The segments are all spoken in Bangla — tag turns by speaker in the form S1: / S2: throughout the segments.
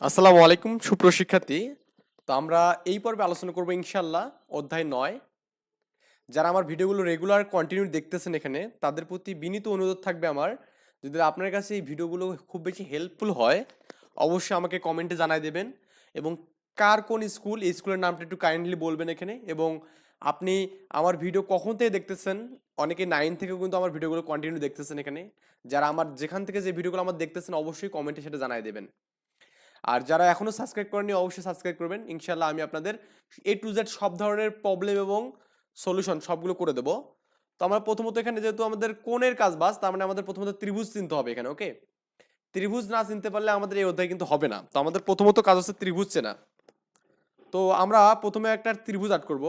S1: আসসালামু আলাইকুম সুপ্রশিক্ষার্থী তো আমরা এই পর্বে আলোচনা করব ইনশাল্লাহ অধ্যায় নয়। যারা আমার ভিডিওগুলো রেগুলার কন্টিনিউ দেখতেছেন এখানে, তাদের প্রতি বিনীত অনুরোধ থাকবে আমার। যদি আপনার কাছে এই ভিডিওগুলো খুব বেশি হেল্পফুল হয়, অবশ্যই আমাকে কমেন্টে জানাই দেবেন এবং কার কোন স্কুল, এই স্কুলের নামটা একটু কাইন্ডলি বলবেন এখানে এবং আপনি আমার ভিডিও কখন থেকে দেখতেছেন? অনেকে নাইন থেকেও কিন্তু আমার ভিডিওগুলো কন্টিনিউ দেখতেছেন এখানে। যারা আমার যেখান থেকে যে ভিডিওগুলো আমার দেখতেছেন, অবশ্যই কমেন্টে সেটা জানাই দেবেন। আর যারা এখনও সাবস্ক্রাইব করেনি অবশ্যই সাবস্ক্রাইব করবেন। ইনশাল্লাহ আমি আপনাদের এ টু জেড সব ধরনের প্রবলেম এবং সলিউশন সবগুলো করে দেবো। তো আমরা প্রথমত এখানে যেহেতু আমাদের কোণের কাজ বাস, তার মানে আমাদের প্রথমত ত্রিভুজ চিনতে হবে এখানে ওকে ত্রিভুজ না চিনতে পারলে আমাদের এই অধ্যায় কিন্তু হবে না। তো আমাদের প্রথমত কাজ হচ্ছে ত্রিভুজ চেনা। তো আমরা প্রথমে একটা ত্রিভুজ আট করব।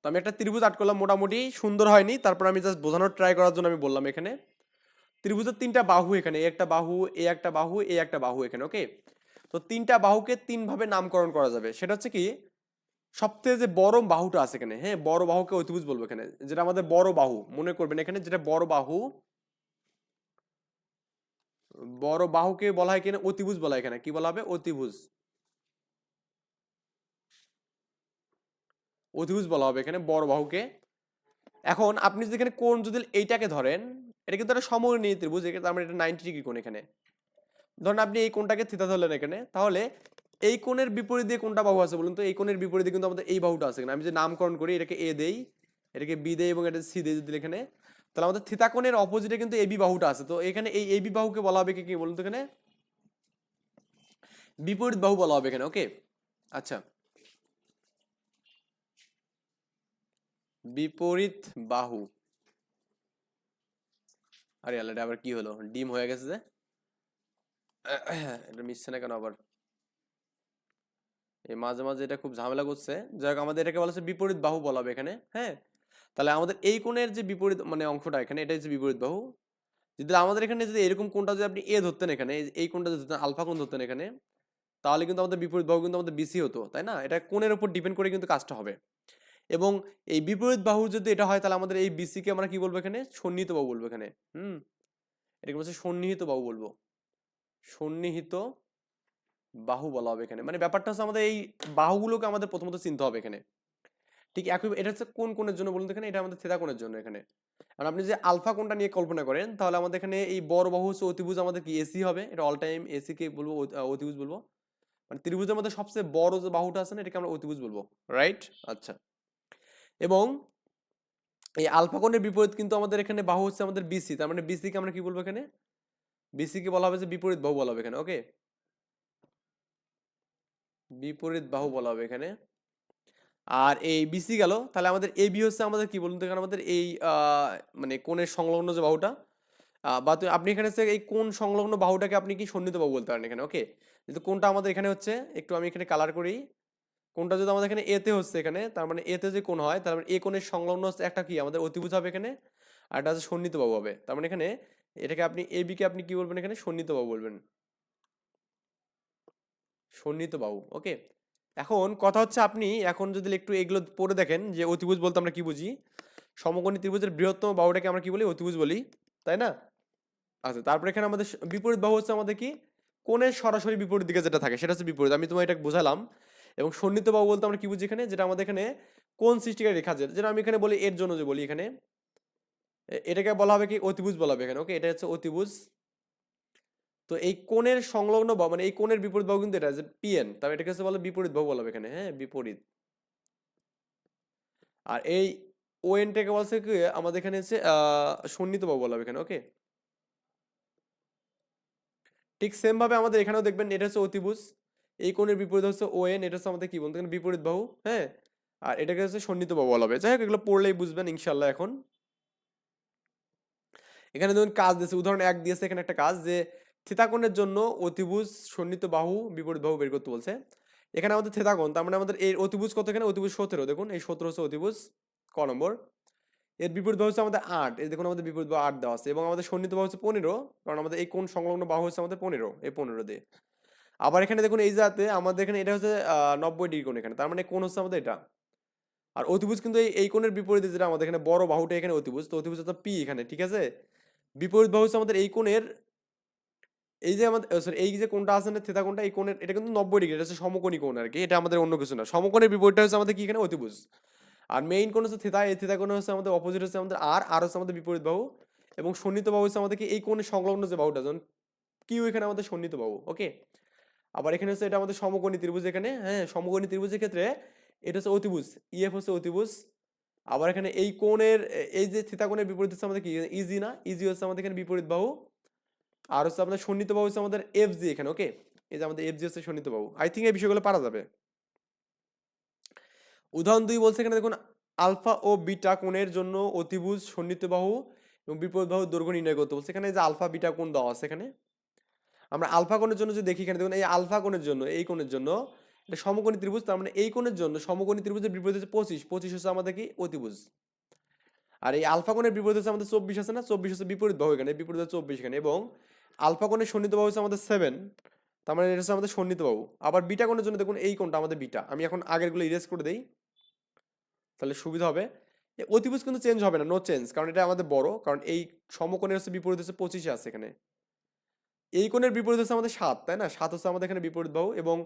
S1: তো আমি একটা ত্রিভুজ আট করলাম, মোটামুটি সুন্দর হয়নি। তারপর আমি জাস্ট বোঝানোর ট্রাই করার জন্য আমি বললাম এখানে। ত্রিভুজের তিনটা বাহু এখানে একটা বাহু, এ একটা বাহু, এ একটা বাহু এখানে ওকে তো তিনটা বাহুকে তিন ভাবে নামকরণ করা যাবে। সেটা হচ্ছে কি সবথেকে যে বড় বাহুটা আছে এখানে হ্যাঁ? বড় বাহুকে অতিভুজ বলব এখানে, যেটা আমাদের বড় বাহু, মনে করবেন এখানে যেটা বড় বাহু, বড় বাহুকে বলা হয় কিনা অতিভুজ বলা হয় এখানে, কি বলা হবে? অতিভুজ অতিভুজ বলা হবে এখানে, বড় বাহুকে। এখন আপনি যদি এখানে কোন যদি এইটাকে ধরেন এটা কিন্তু একটা সমকোণী ত্রিভুজ এখানে তার মানে এটা নাইনটি ডিগ্রি কোণ এখানে। ধরেন আপনি এই কোণটাকে থিতা ধরলেন এখানে, তাহলে এই কোণের বিপরীত দিয়ে কোনটা বাহু আছে বলুন তো, এই কোণের বিপরীতে কিন্তু আমাদের এই বাহুটা আছে। আমি যে নামকরণ করি, এটাকে এ দেই, এটাকে বি দেই এবং এটা সি দেই যদি এখানে, তাহলে আমাদের থিতা কোণের অপোজিটে কিন্তু এবি বাহুটা আছে। তো এখানে এই এবি বাহুকে বলা হবে কি বলুন তো এখানে? বিপরীত বাহু বলা হবে এখানে ওকে আচ্ছা। বিপরীত বাহু। আরে আল্লাহ আবার কি হলো? ডিম হয়ে গেছে যে? এটা মিশছে না কেন আবার? এই মাঝে মাঝে এটা খুব ঝামেলা করছে। যাই হোক, আমাদের এটাকে বলা বিপরীত বাহু বলা হবে এখানে হ্যাঁ? তাহলে আমাদের এই কোণের যে বিপরীত মানে অংশটা এখানে এটা হচ্ছে বিপরীত বাহু। যদি আমাদের এখানে যদি এরকম কোনটা যদি আপনি এ ধরতেন এখানে, এই- কোনটা যদি আলফা কোন ধরতেন এখানে, তাহলে কিন্তু আমাদের বিপরীত বাহু কিন্তু আমাদের বিসি হতো, তাই না? এটা কোণের উপর ডিপেন্ড করে কিন্তু কাজটা হবে। এবং এই বিপরীত বাহু যদি এটা হয়, তাহলে আমাদের এই বিসি কে আমরা কি বলব এখানে? সন্নিহিত বাহু বলব এখানে। হুম? এটাকে বলছে সন্নিহিত বাহু বলব। সন্নিহিত বাহু বলা হবে এখানে। মানে ব্যাপারটা হচ্ছে আমাদের এই বাহুগুলোকে আমাদের প্রথমত চিনতে হবে এখানে। ঠিক একই, এটা হচ্ছে কোন কোণের জন্য বলুন এখানে? এটা আমাদের থেতা কোণের জন্য এখানে। আর আপনি যে আলফা কোণটা নিয়ে কল্পনা করেন, তাহলে আমাদের এখানে এই বড় বাহু হচ্ছে অতিভুজ, আমাদের কি এসি হবে? এটা অল টাইম এসি কে বলব অতি- অতিভুজ বলব। মানে ত্রিভুজের মধ্যে সবচেয়ে বড় যে বাহুটা আছে না, এটাকে আমরা অতিভুজ বলব। রাইট আচ্ছা। এবং এই আলফা কোণের বিপরীত কিন্তু আমাদের এখানে বাহু হচ্ছে আমাদের বিসি তার মানে বিসি কে আমরা কি বলব এখানে? বিসি কে বলা হবে যে বিপরীত বাহু বলা হবে এখানে ওকে বিপরীত বাহু বলা হবে এখানে। আর এই বিসি গেল, তাহলে আমাদের এ বি হচ্ছে আমাদের কি বলুন তো এখানে আমাদের এই মানে কোণের সংলগ্ন যে বাহুটা বা আপনি এখানে এই কোন সংলগ্ন বাহুটাকে আপনি কি সন্নিহিত বাহু বলতে পারেন এখানে ওকে যেহেতু কোনটা আমাদের এখানে হচ্ছে, একটু আমি এখানে কালার করি। কোনটা যদি আমাদের এখানে এতে হচ্ছে এখানে, তার মানে এতে যে কোন হয়, তার মানে এ কোণের সংলগ্ন একটা কি? আমাদের অতিভুজ হবে এখানে, আর এটা হচ্ছে সন্নিহিত বাহু হবে। তার মানে এখানে এটাকে আপনি এ বি কে আপনি কি বলবেন এখানে? সন্নিহিত বাহু বলবেন। সন্নিহিত বাহু, ওকে? এখন কথা হচ্ছে আপনি এখন যদি একটু এগুলো পড়ে দেখেন, যে অতিভুজ বলতে আমরা কি বুঝি? সমকোণী ত্রিভুজের বৃহত্তম বাহুটাকে আমরা কি বলি? অতিভুজ বলি, তাই না? আচ্ছা তারপরে এখানে আমাদের বিপরীত বাহু হচ্ছে আমাদের কি? কোণের সরাসরি বিপরীত দিকে যেটা থাকে, সেটা হচ্ছে বিপরীত। আমি তোমায় এটা বোঝালাম এবং সন্নিহিত বাহু বলতে আমরা কি বুঝি এখানে? যেটা আমাদের এখানে কোন সৃষ্টিকারী রেখা যেটা আমি এখানে বলি এর জন্য যে বলি এখানে। এটাকে বলা হবে কি? অতিভুজ বলা হবে এখানে ওকে এটা হচ্ছে অতিভুজ। তো এই কোণের সংলগ্ন বাহু মানে এই কোণের বিপরীত বাহু কিন্তু এটা, যে পিএন তবে এটাকে হচ্ছে বলে বিপরীত বাহু বলা হবে এখানে হ্যাঁ? বিপরীত। আর এই ওএনটাকে বলছে কি? আমাদের এখানে হচ্ছে সন্নিহিত বাহু বলা হবে এখানে ওকে ঠিক সেম ভাবে আমাদের এখানেও দেখবেন এটা হচ্ছে অতিভুজ। এই কোণের বিপরীত হচ্ছে ও এন এটা হচ্ছে আমাদের কি বলতে? বিপরীত বাহু হ্যাঁ? আর এটাকে হচ্ছে সন্নিহিত বাহু বলা হবে। যাই হোক এগুলো পড়লেই বুঝবেন ইনশাল্লাহ এখন। এখানে ধরুন কাজ দিয়েছে। উদাহরণ এক দিয়েছে এখানে একটা কাজ যে থিতাকোণের জন্য অতিভুজ সন্নিহিত বাহু বিপরীত বাহু বের করতে বলছে। এখানে আমাদের থিতাকোণ, তার মানে আমাদের এই অতিভুজ কত এখানে? অতিভুজ সতেরো। দেখুন, এই সতেরো হচ্ছে অতিভুজ, ক নম্বর। এর বিপরীত বাহু হচ্ছে আমাদের আট। এই দেখুন, আমাদের বিপরীত বাহু আট দেওয়া আছে এবং আমাদের সন্নিহিত বাহু হচ্ছে পনেরো, কারণ আমাদের এই কোন সংলগ্ন বাহু হচ্ছে আমাদের পনেরো, এই পনেরো দিয়ে। আবার এখানে দেখুন এই জাতে আমাদের এখানে এটা হচ্ছে নব্বই ডিগ্রি কোণ এখানে। তার মানে কোণ হচ্ছে আমাদের এটা। আর অতিভুজ কিন্তু এই কোণের বিপরীতে যেটা আমাদের এখানে বড় বাহুটা এখানে অতিভুজ, তো অতিভুজ হচ্ছে পি এখানে, ঠিক আছে? বিপরীত বাহু হচ্ছে আমাদের এই কোণের, এই যে আমাদের সরি এই যে কোনটা আছে না, থেতা কোনটা এই কোণের, এটা কিন্তু নব্বই ডিগ্রি, এটা হচ্ছে সমকোণী কোণ আর কি এটা আমাদের অন্য কিছু না। সমকোণের বিপরীতটা হচ্ছে আমাদের কি এখানে? অতিভুজ। আর মেইন কোণ হচ্ছে থেতা, এই থেতা কোণ হচ্ছে আমাদের অপোজিট হচ্ছে আমাদের আর আর হচ্ছে আমাদের বিপরীত বাহু। এবং সন্নিহিত বাহু হচ্ছে আমাদের কি? এই কোণের সংলগ্ন যে বাহুটা, যেমন কিউ এখানে আমাদের সন্নিহিত বাহু ওকে আবার এখানে হচ্ছে এটা আমাদের সমকোণী ত্রিভুজ এখানে হ্যাঁ সমকোণী ত্রিভুজের ক্ষেত্রে এটা হচ্ছে অতিভুজ ইএফ হচ্ছে অতিভুজ। আবার এখানে এই কোণের, এই যে কোণের বিপরীত হচ্ছে আমাদের কি? ইজি না? ইজি হচ্ছে আমাদের এখানে বিপরীত বাহু। আর হচ্ছে আমাদের সন্নিহিত বাহু হচ্ছে আমাদের এফ জি এখানে ওকে এই যে আমাদের এফ জি হচ্ছে সন্নিহিত বাহু। আই থিঙ্ক এই বিষয়গুলো পারা যাবে। উদাহরণ দুই বলছে এখানে দেখুন, আলফা ও বিটা কোণের জন্য অতিভুজ, সন্নিহিত বাহু এবং বিপরীত বাহু দৈর্ঘ্য নির্ণয় করতে বলছে। এখানে যে আলফা, বিটা কোণ দেওয়া আছে এখানে। আমরা আলফা কোণের জন্য যদি দেখি এখানে, দেখুন, এই আলফা কোণের জন্য, এই কোণের জন্য, এটা সমকোণী ত্রিভুজ, তার মানে এই কোণের জন্য সমকোণী ত্রিভুজের বিপরীত হচ্ছে পঁচিশ। পঁচিশ হচ্ছে আমাদের কি? অতিভুজ। আর এই আলফা কোণের বিপরীত হচ্ছে আমাদের চব্বিশ আছে না? চব্বিশ হচ্ছে বিপরীত বাহু এখানে, বিপরীত হচ্ছে চব্বিশ এখানে, এবং আলফা কোণের সন্নিহিত বাহু হচ্ছে আমাদের সেভেন তার মানে এটা হচ্ছে আমাদের সন্নিহিত বাহু। আবার বিটা কোণের জন্য দেখুন, এই কোণটা আমাদের বিটা। আমি এখন আগেরগুলো ইরেজ করে দিই। তাহলে সুবিধা হবে। অতিভুজ কিন্তু চেঞ্জ হবে না নো চেঞ্জ কারণ এটা আমাদের বড়, কারণ এই সমকোণের হচ্ছে বিপরীত হচ্ছে পঁচিশে আছে এখানে। এই কোণের বিপরীত হচ্ছে আমাদের সাত, তাই না? সাত হচ্ছে আমাদের এখানে বিপরীত বাহু এবং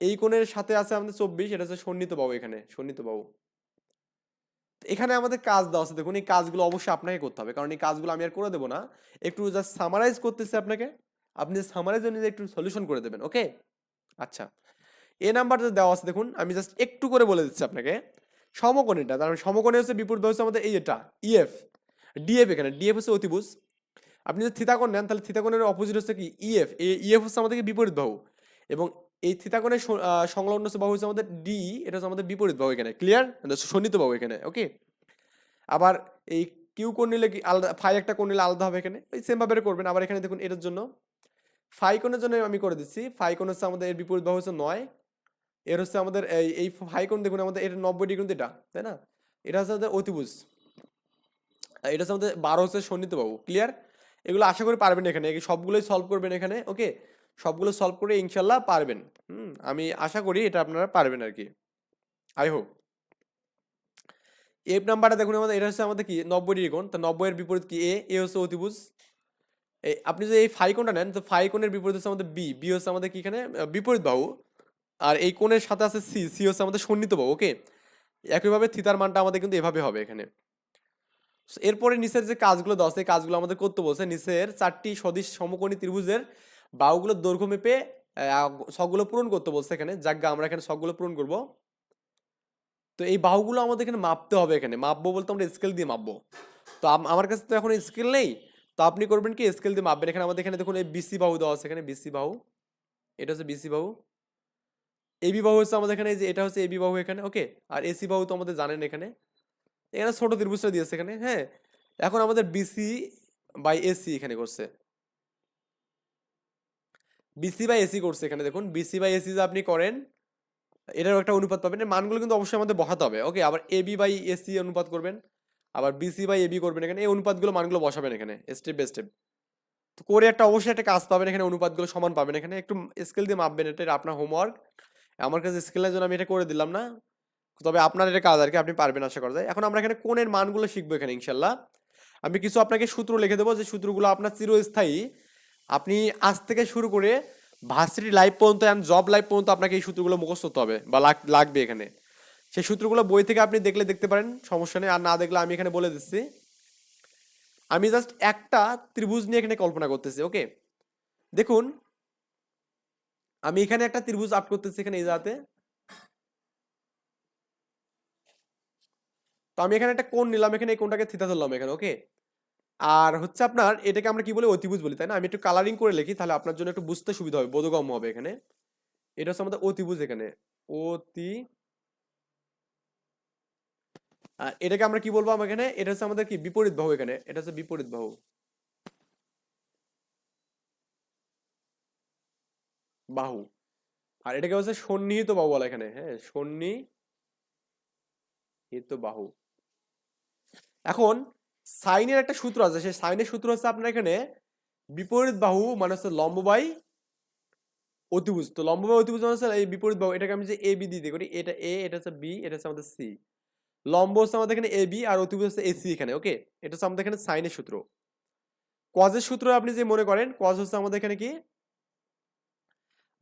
S1: এই কোণের সাথে আছে আমাদের চব্বিশ, এটা হচ্ছে সন্নিত বাহু এখানে সন্নিত বাহু। এখানে আমাদের কাজ দেওয়া আছে, দেখুন এই কাজগুলো অবশ্যই আপনাকে করতে হবে, কারণ এই কাজগুলো আমি আর করে দেবো না। একটু জাস্ট সামারাইজ করতেছি আপনাকে, আপনি সামারাইজ অনুযায়ী একটু সলিউশন করে দেবেন ওকে আচ্ছা এ নাম্বারটা দেওয়া আছে, দেখুন, আমি জাস্ট একটু করে বলে দিচ্ছি আপনাকে। সমকোণ এটা তার মানে সমকোণে হচ্ছে বিপরীত হচ্ছে আমাদের এই এটা ইএফ ডিএফ এখানে ডিএফ হচ্ছে অতিভুজ আপনি যদি থিতাকোণ নেন, তাহলে থিতাকোণের অপোজিট হচ্ছে কি? ইএফ এই ইএফ হচ্ছে আমাদেরকে বিপরীত বাহু। এবং এই থিতাকোণের সংলগ্ন হচ্ছে বাহু হচ্ছে আমাদের ডি এটা হচ্ছে আমাদের বিপরীত বাহু এখানে। ক্লিয়ার সন্নিহিত বাহু এখানে ওকে আবার এই কিউ কোণ নিলে কি আলাদা ফাই একটা কোণ নিলে আলাদা হবে এখানে। ওই সেম ভাবে করবেন। আবার এখানে দেখুন, এটার জন্য ফাই কোণের জন্য আমি করে দিচ্ছি। ফাই কোণ হচ্ছে আমাদের, এর বিপরীত বাহু হচ্ছে নয়। এর হচ্ছে আমাদের এই এই ফাই কোণ দেখুন, আমাদের এটা নব্বই ডিগ্রি এটা, তাই না? এটা হচ্ছে আমাদের অতিভুজ। এটা হচ্ছে আমাদের বারো হচ্ছে সন্নিহিত বাহু। ক্লিয়ার এগুলো আশা করি পারবেন এখানে। সবগুলোই সলভ করবেন এখানে ওকে সবগুলো সলভ করে ইনশাল্লাহ পারবেন। হুম, আমি আশা করি এটা আপনারা পারবেন আর কি। আই হোপ এফ নাম্বারটা দেখুন আমাদের, এটা হচ্ছে আমাদের কি? নব্বই ডিগ্রি কোণ তো নব্বই এর বিপরীত কি? এ এ হচ্ছে অতিভুজ। আপনি যদি এই ফাই কোণটা নেন, তো ফাই কোণের বিপরীত হচ্ছে আমাদের বি বি হচ্ছে আমাদের কি এখানে? বিপরীত বাহু। আর এই কোণের সাথে আছে সি সি হচ্ছে আমাদের সন্নিহিত বাহু ওকে একইভাবে থিতার মানটা আমাদের কিন্তু এভাবে হবে এখানে। এরপরে নিচের যে কাজগুলো আছে, এই কাজগুলো আমাদের করতে বলছে। নিচের চারটি সদিশ সমকোণী ত্রিভুজের বাহুগুলোর দৈর্ঘ্য মেপে সবগুলো পূরণ করতে বলছে এখানে। যাজ্ঞা আমরা এখানে সবগুলো পূরণ করব। তো এই বাহুগুলো আমাদের এখানে মাপতে হবে এখানে। মাপবো বলতে আমরা স্কেল দিয়ে মাপবো। তো আমার কাছে তো এখন স্কেল নেই। তো আপনি করবেন কি? স্কেল দিয়ে মাপবেন। এখানে আমাদের এখানে দেখুন, এই বিসি বাহু দেওয়া আছে এখানে বিসি বাহু। এটা হচ্ছে বিসি বাহু। এবি বাহু হচ্ছে আমাদের এখানে যে এটা হচ্ছে এবি বাহু এখানে ওকে আর এসি বাহু তো আমাদের জানেন এখানে। এখানে ছোট ত্রিভুজটা দিয়েছে এখানে হ্যাঁ? এখন আমাদের বিসি বাই এসি এখানে করছে। বিসি বাই এসি করছে এখানে, দেখুন। বিসি বাই এসি যে আপনি করেন, এটারও একটা অনুপাত পাবেন। মানগুলো কিন্তু অবশ্যই আমাদের বসাতে হবে। ওকে, আবার এবি বাই এসি অনুপাত করবেন। আবার বিসি বাই এবি করবেন এখানে। এই অনুপাতগুলো মানগুলো বসাবেন এখানে স্টেপ বাই স্টেপ তো করে একটা, অবশ্যই একটা কাজ পাবেন এখানে, অনুপাতগুলো সমান পাবেন এখানে। একটু স্কেল দিয়ে মাপবেন, এটা আপনার হোমওয়ার্ক আমার কাছে স্কেলের জন্য আমি এটা করে দিলাম না। তবে আপনার এটা কাজ আর কি, আপনি পারবেন আশা করা যায়। এখন আমরা এখানে কোণের মানগুলো শিখব এখানে, ইনশাল্লাহ। আমি কিছু আপনাকে সূত্র লিখে দেবো যে সূত্রগুলো আপনার চিরস্থায়ী। আপনি আজ থেকে শুরু করে ভার্সিটি লাইফ পর্যন্ত অ্যান্ড জব লাইফ পর্যন্ত আপনাকে এই সূত্রগুলো মুখস্থ করতে হবে বা লাগ- লাগবে এখানে। সেই সূত্রগুলো বই থেকে আপনি দেখলে দেখতে পারেন, সমস্যা নেই। আর না দেখলে আমি এখানে বলে দিচ্ছি। আমি জাস্ট একটা ত্রিভুজ নিয়ে এখানে কল্পনা করতেছি, ওকে? দেখুন, আমি এখানে একটা ত্রিভুজ আপ করতেছি এখানে এই জায়গাতে। তো আমি এখানে একটা কোণ নিলাম, এখানে এই কোণটাকে থিতা ধরলাম এখানে ওকে আর হচ্ছে আপনার এটাকে আমরা কি বলি? অতিভুজ বলি, তাই না? আমি একটু কালারিং করে লিখি, তাহলে আপনার জন্য একটু বুঝতে সুবিধা হবে, বোধগম্য হবে এখানে। এটা হচ্ছে আমাদের অতিভুজ এখানে। অতি আর এটাকে আমরা কি বলব আমরা এখানে? এটা হচ্ছে আমাদের কি? বিপরীত বাহু এখানে। এটা হচ্ছে বিপরীত বাহু। বাহু। আর এটাকে হচ্ছে সন্নিহিত বাহু বলা এখানে হ্যাঁ? সন্নিহিত বাহু। এখন সাইনের একটা সূত্র আছে, সেই সাইনের সূত্র হচ্ছে আপনার এখানে বিপরীত বাহু মানে হচ্ছে লম্ব বাই অতিভুজ। তো লম্ব বাই অতিভুজ মানে হচ্ছে এই বিপরীত বাহু, এটাকে আমি যে এ বি দিয়ে করি এটা এ, এটা হচ্ছে বি, এটা হচ্ছে আমাদের সি। লম্ব হচ্ছে আমাদের এখানে এ বি আর অতিভুজ হচ্ছে এসি এখানে, ওকে? এটা হচ্ছে আমাদের এখানে সাইনের সূত্র। কজের সূত্র আপনি যে মনে করেন কজ হচ্ছে আমাদের এখানে কি?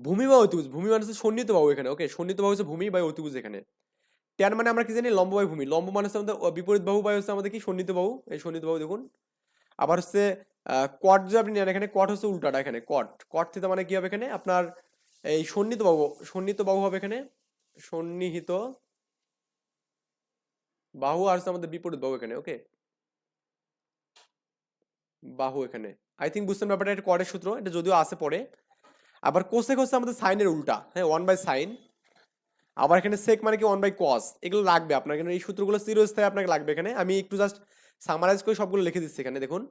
S1: ভূমি বা অতিভুজ। ভূমি মানে হচ্ছে সন্নিহিত বাহু এখানে, ওকে? সন্নিহিত বাহু হচ্ছে ভূমি বা অতিভুজ এখানে। ট্যান মানে আমরা কি জানি? লম্ব বাই ভূমি লম্ব মানে হচ্ছে আমাদের বিপরীত বাহু বাই হচ্ছে আমাদের কি? সন্নিহিত বাহু। এই সন্নিহিত বাহু দেখুন। আবার হচ্ছে কট যে আপনি নেন এখানে কট হচ্ছে উল্টাটা এখানে কট কট থিতা মানে কি হবে এখানে? আপনার এই সন্নিহিত বাহু সন্নিহিত বাহু হবে এখানে, সন্নিহিত বাহু আর হচ্ছে আমাদের বিপরীত বাহু এখানে ওকে বাহু এখানে। আই থিঙ্ক বুঝতেন ব্যাপারটা, এটা কটের সূত্র, এটা যদিও আসে পড়ে আবার কোসেক হচ্ছে আমাদের সাইনের উল্টা হ্যাঁ ওয়ান বাই সাইন আবার এখানে সেক মানে কি ওয়ান বাই কস এগুলো লাগবে আপনার এখানে, এই সূত্রগুলো চিরস্থায়ী আপনাকে লাগবে এখানে। আমি একটু জাস্ট সামারাইজ করে সবগুলো লিখে দিচ্ছি এখানে, দেখুন।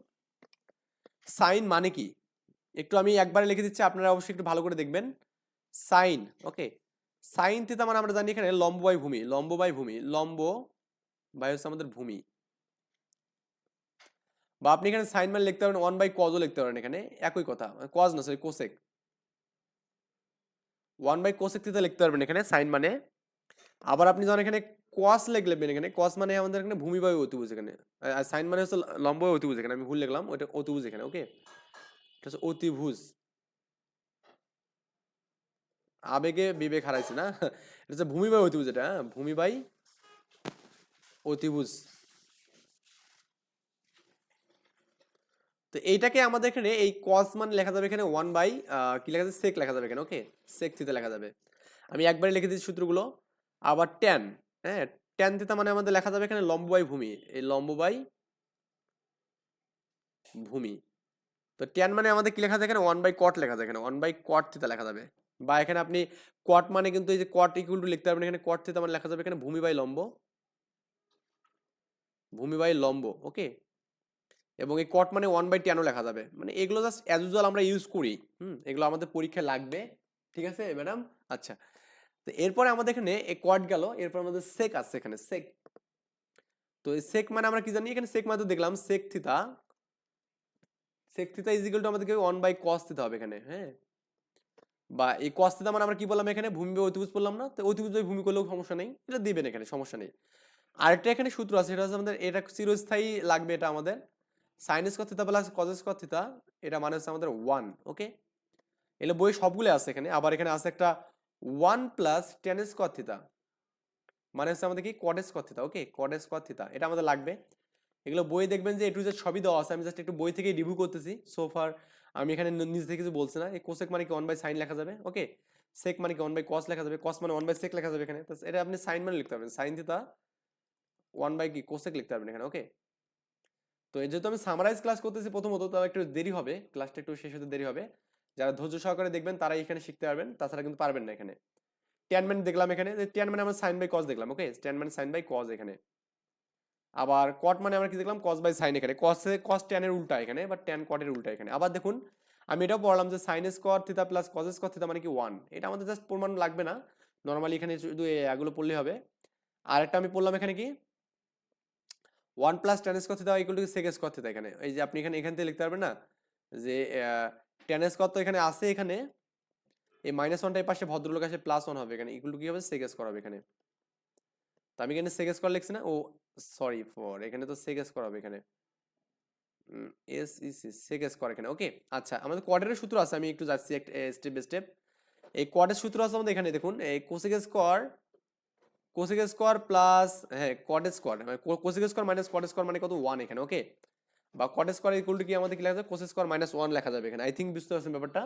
S1: সাইন মানে কি? একটু আমি একবারে লিখে দিচ্ছি, আপনারা অবশ্যই একটু ভালো করে দেখবেন। সাইন ওকে সাইন থিতা মানে আমরা জানি এখানে লম্ব বাই ভূমি লম্ব বাই ভূমি লম্ব বাই হচ্ছে আমাদের ভূমি। বা আপনি এখানে সাইন মানে লিখতে পারেন ওয়ান বাই কজও লিখতে পারেন এখানে, একই কথা কজ না sorry cosec one by cosec theta লিখতে পারবেন এখানে সাইন মানে। আবার আপনি যখন এখানে কস লিখলেন এখানে কস মানে আমাদের এখানে ভূমি বায়ু অতিভুজ এখানে। আর সাইন মানে হচ্ছে লম্ব বায়ু অতিভুজ এখানে, আমি ভুল লিখলাম, ওইটা অতিভুজ এখানে ওকে এটা হচ্ছে অতিভুজ। আবেগে বিবেক হারাইছে না? এটা হচ্ছে ভূমি বাই অতিভুজ এটা হ্যাঁ? ভূমি বাই অতিভুজ। তো এইটাকে আমাদের এখানে এই কস মান লেখা যাবে এখানে ওয়ান বাই কি লেখা যাবে? সেক লেখা যাবে এখানে ওকে সেক থিতে লেখা যাবে। আমি একবারে লিখে দিচ্ছি সূত্রগুলো। আবার ট্যান হ্যাঁ? ট্যান থিতা মানে আমাদের লেখা যাবে এখানে লম্ব বাই ভূমি। এই লম্ব বাই ভূমি। তো ট্যান মানে আমাদের কি লেখা যায় এখানে? ওয়ান বাই কট লেখা যায় এখানে। ওয়ান বাই কট থিতা লেখা যাবে। বা এখানে আপনি কট মানে কিন্তু এই যে কট ইকুয়াল টু লিখতে পারবেন এখানে কট থিতা মানে লেখা যাবে এখানে ভূমি বাই লম্ব। ভূমি বাই লম্ব ওকে এবং এই কট মানে ওয়ান বাই টেনও লেখা যাবে। মানে এগুলো জাস্ট অ্যাজ ইউজুয়াল আমরা ইউজ করি। হুম, এগুলো আমাদের পরীক্ষায় লাগবে। ঠিক আছে ম্যাডাম আচ্ছা। তো এরপরে আমাদের এখানে এই কট গেল, এরপর আমাদের সেক আছে এখানে সেক তো এই সেক মানে আমরা কি জানি? এখানে সেক মানে তো দেখলাম sec theta sec theta is equal to আমাদেরকে ওয়ান বাই কস থিতা হবে এখানে হ্যাঁ? বা এই কস থিতা মানে আমরা কি বললাম এখানে? ভূমি অতিভুজ বললাম না? তো অতিভুজ ভূমি করলেও সমস্যা নেই। এটা দিবেন এখানে, সমস্যা নেই। আরেকটা এখানে সূত্র আছে, সেটা হচ্ছে আমাদের, এটা চিরস্থায়ী লাগবে এটা আমাদের। Sine square theta plus cos square theta এটা মানে হচ্ছে আমাদের ওয়ান ওকে এগুলো বই সবগুলো আছে এখানে, আবার এখানে আছে একটা one plus tan square theta মানে হচ্ছে আমাদের কি? Cot square theta okay cot square theta এটা আমাদের লাগবে। এগুলো বই দেখবেন যে এটু যে সবই দেওয়া আছে, আমি জাস্ট একটু বই থেকে রিভিউ করতেছি। সোফার আমি এখানে নিজে থেকে কিছু বলছি না। এই কোসেক মানে কি ওয়ান বাই সাইন লেখা যাবে ওকে সেক মানে কি ওয়ান বাই কস লেখা যাবে কস মানে ওয়ান বাই সেক লেখা যাবে এখানে। এটা আপনি সাইন মানে লিখতে পারবেন। সাইন থিতা ওয়ান বাই কি? কোসেক লিখতে পারবেন এখানে ওকে তো এই যেহেতু আমি সামারাইজ ক্লাস করতেছি প্রথমত তাও একটু দেরি হবে। ক্লাসটা একটু শেষ হতে দেরি হবে। যারা ধৈর্য সহকারে দেখবেন তারা এখানে শিখতে পারবেন, তাছাড়া কিন্তু পারবেন না এখানে। টেন মানে দেখলাম এখানে টেন মানে আমরা সাইন বাই কজ দেখলাম ওকে টেন মানে সাইন বাই কজ এখানে। আবার কট মানে আমরা কি দেখলাম? কস বাই সাইন এখানে। কসে কস টেনের উল্টা এখানে বা টেন কটের উল্টা এখানে। আবার দেখুন, আমি এটাও পড়লাম যে sine square theta plus cos square theta মানে কি ওয়ান এটা আমাদের জাস্ট প্রমাণ লাগবে না। নর্মালি এখানে শুধু এগুলো পড়লেই হবে। আর একটা আমি পড়লাম এখানে কি? One plus tan square theta equal to sec square theta এখানে। এই যে আপনি এখানে, এখান থেকে লিখতে পারবেন না? যে টেন স্কোয়ার তো এখানে আছে এখানে, এই মাইনাস ওয়ানটা এই পাশে ভদ্রলোক আসে প্লাস ওয়ান হবে এখানে। ইকুয়াল টু কি হবে? সেক স্কোয়ার হবে এখানে। তো আমি এখানে সেক স্কোয়ার লিখছি না? ও সরি ফর এখানে তো সেক স্কোয়ার হবে এখানে। এস ইসি সেক স্কোয়ার এখানে। ওকে আচ্ছা আমাদের কোয়ার্টারের সূত্র আছে, আমি একটু যাচ্ছি স্টেপ বাই স্টেপ এই কোয়ার্টার সূত্র আছে আমাদের এখানে, দেখুন, এই cosec square cosec square plus হ্যাঁ কট স্কোয়ার মানে cosec square minus cot square মানে কত? ওয়ান এখানে ওকে বা কট স্কোয়ার ইকুয়াল টু কি আমাদের কি লেখা যাবে কোসেক স্কোয়ার মাইনাস ওয়ান লেখা যাবে এখানে। আই থিঙ্ক বুঝতে পারছেন ব্যাপারটা?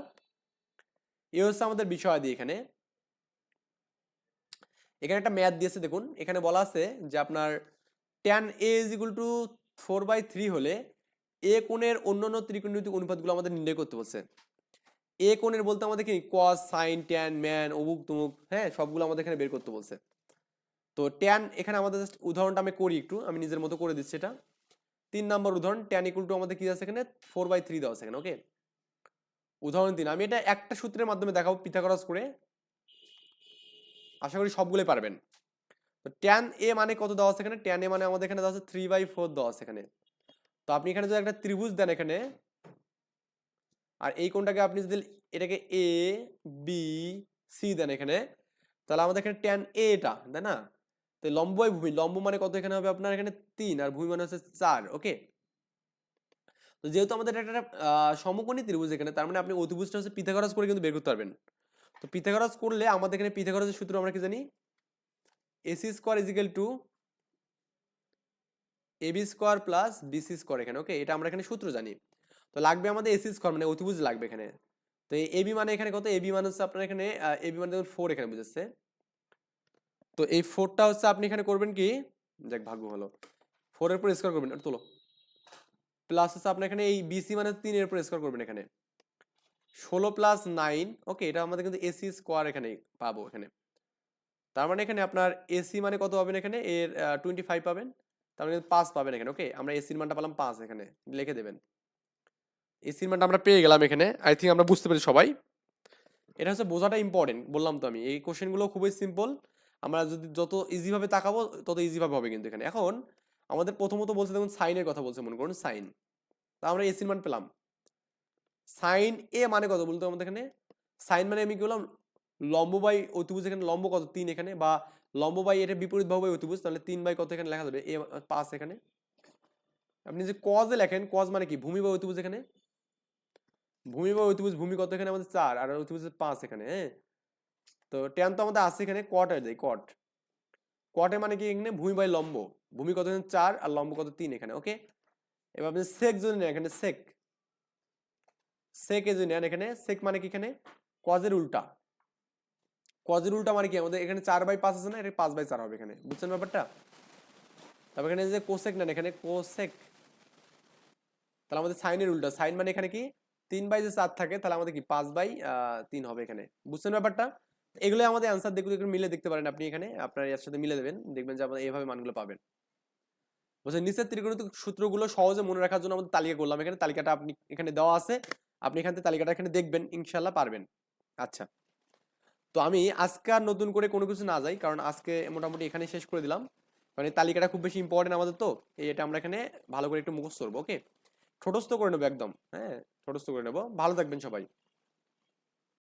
S1: এই হচ্ছে আমাদের বিষয় দিয়ে এখানে। এখানে একটা ম্যাথ দিয়েছে, দেখুন। এখানে বলা আছে যে আপনার tan A is equal to four by three হলে এ কোণের অন্যান্য ত্রিকোণমিতিক অনুপাতগুলো আমাদের নির্ণয় করতে বলছে। এ কোণের বলতে আমাদের কি? কস সাইন ট্যান ম্যান অমুক তুমুক হ্যাঁ সবগুলো আমাদের এখানে বের করতে বলছে। তো ট্যান এখানে আমাদের জাস্ট উদাহরণটা আমি করি একটু, আমি নিজের মতো করে দিচ্ছি এটা। তিন নম্বর উদাহরণ ট্যান ইকুয়াল টু আমাদের কি আছে এখানে? ফোর বাই থ্রি দেওয়া আছে এখানে ওকে উদাহরণ তিন, আমি এটা একটা সূত্রের মাধ্যমে দেখাবো, পিথাগোরাস করে। আশা করি সবগুলোই পারবেন। তো ট্যান এ মানে কত দেওয়া আছে এখানে? ট্যান এ মানে আমাদের এখানে দেওয়া আছে থ্রি বাই ফোর দেওয়া আছে এখানে। তো আপনি এখানে যদি একটা ত্রিভুজ দেন এখানে, আর এই কোনটাকে আপনি যদি এটাকে এ বি সি দেন এখানে, তাহলে আমাদের এখানে ট্যান এটা তাই না? তো লম্বই ভূমি, লম্ব মানে কত এখানে হবে আপনার? এখানে তিন আর ভূমি মানে হচ্ছে চার ওকে তো যেহেতু আমাদের একটা সমকোণী ত্রিভুজ এখানে, তার মানে আপনি অতিভুজটা হচ্ছে পিথাগোরাস করে কিন্তু বের করতে পারবেন। তো পিথাগোরাস করলে আমাদের এখানে পিথাগোরাসের সূত্র আমরা কি জানি? AC square equal to AB square plus BC square এখানে ওকে এটা আমরা এখানে সূত্র জানি। তো লাগবে আমাদের এসি স্কোয়ার মানে অতিভুজ লাগবে এখানে। তো এবি মানে এখানে কত? এবি মানে হচ্ছে আপনার এখানে এবি মানে ফোর এখানে বুঝেছে। তো এই ফোরটা হচ্ছে আপনি এখানে করবেন কি? যাক, ভাগ্য ভালো। ফোরের উপর স্কোয়ার করবেন তোলো। প্লাস হচ্ছে আপনার এখানে এই বিসি মানে তিনের উপর স্কোয়ার করবেন এখানে। ষোলো প্লাস নাইন ওকে এটা আমাদের কিন্তু এসি স্কোয়ার এখানে পাবো এখানে। তার মানে এখানে আপনার এসি মানে কত পাবেন এখানে? এর টোয়েন্টি ফাইভ পাবেন। তার মানে কিন্তু পাঁচ পাবেন এখানে ওকে আমরা এসির মানটা পেলাম পাঁচ এখানে, লিখে দেবেন। এসির মানটা আমরা পেয়ে গেলাম এখানে আই থিঙ্ক আমরা বুঝতে পেরেছি সবাই। এটা হচ্ছে বোঝাটা ইম্পর্টেন্ট বললাম তো আমি। এই কোশ্চেনগুলো খুবই সিম্পল আমরা যদি যত ইজিভাবে তাকাবো, তত ইজিভাবে হবে কিন্তু এখানে। এখন আমাদের প্রথমত বলছে, দেখুন, সাইনের কথা বলছে, মনে করুন, সাইন। তা আমরা এসির মান পেলাম। সাইন এ মানে কত বলতো আমাদের এখানে? সাইন মানে আমি কি বললাম? লম্ব বাই অতিভুজ এখানে, লম্ব কত? তিন এখানে, বা লম্ব বাই এটা বিপরীত বাহু বাই অতিভুজ, তাহলে তিন বাই কত এখানে লেখা যাবে? এ পাঁচ এখানে। আপনি যে কজে লেখেন কজ মানে কি? ভূমি বা অতিভুজ এখানে। ভূমি বা অতিভুজ, ভূমি কত এখানে? আমাদের চার, আর অতিভুজ পাঁচ এখানে হ্যাঁ? তো টেন তো আমাদের আছে এখানে কট আর দেয় কট কটে মানে কি এখানে ভূমি বাই লম্ব? ভূমি কত চার, আর লম্ব কত? তিন এখানে ওকে এবার আপনি সেক যদি নেন এখানে সেক সেক যদি নেন এখানে সেক মানে কি এখানে? কজের উল্টা। কজের উল্টা মানে কি? আমাদের এখানে চার বাই পাঁচ আছে না? এটা পাঁচ বাই চার হবে এখানে। বুঝছেন ব্যাপারটা? তারপর এখানে যে কোসেক নেন এখানে কোসেক তাহলে আমাদের সাইনের উল্টা। সাইন মানে এখানে কি? তিন বাই যে চার থাকে, তাহলে আমাদের কি? পাঁচ বাই তিন হবে এখানে। বুঝছেন ব্যাপারটা? এগুলো আমাদের অ্যান্সার দেখলে একটু মিলে দেখতে পারেন আপনি এখানে। আপনার এর সাথে মিলে দেবেন, দেখবেন যে আপনার এইভাবে মানগুলো পাবেন। বলছে, নিচের ত্রিকোণমিতিক সূত্রগুলো সহজে মনে রাখার জন্য আমাদের তালিকা করলাম। এখানে তালিকাটা আপনি, এখানে দেওয়া আছে। আপনি এখান থেকে তালিকাটা এখানে দেখবেন ইনশাল্লাহ পারবেন। আচ্ছা। তো আমি আজকে আর নতুন করে কোনো কিছু না যাই, কারণ আজকে মোটামুটি এখানে শেষ করে দিলাম। এই তালিকাটা খুব বেশি ইম্পর্টেন্ট আমাদের তো এটা আমরা এখানে ভালো করে একটু মুখস্থ করব ওকে ছোটস্থ করে নেব একদম হ্যাঁ? ছোটস্থ করে নেব। ভালো থাকবেন সবাই।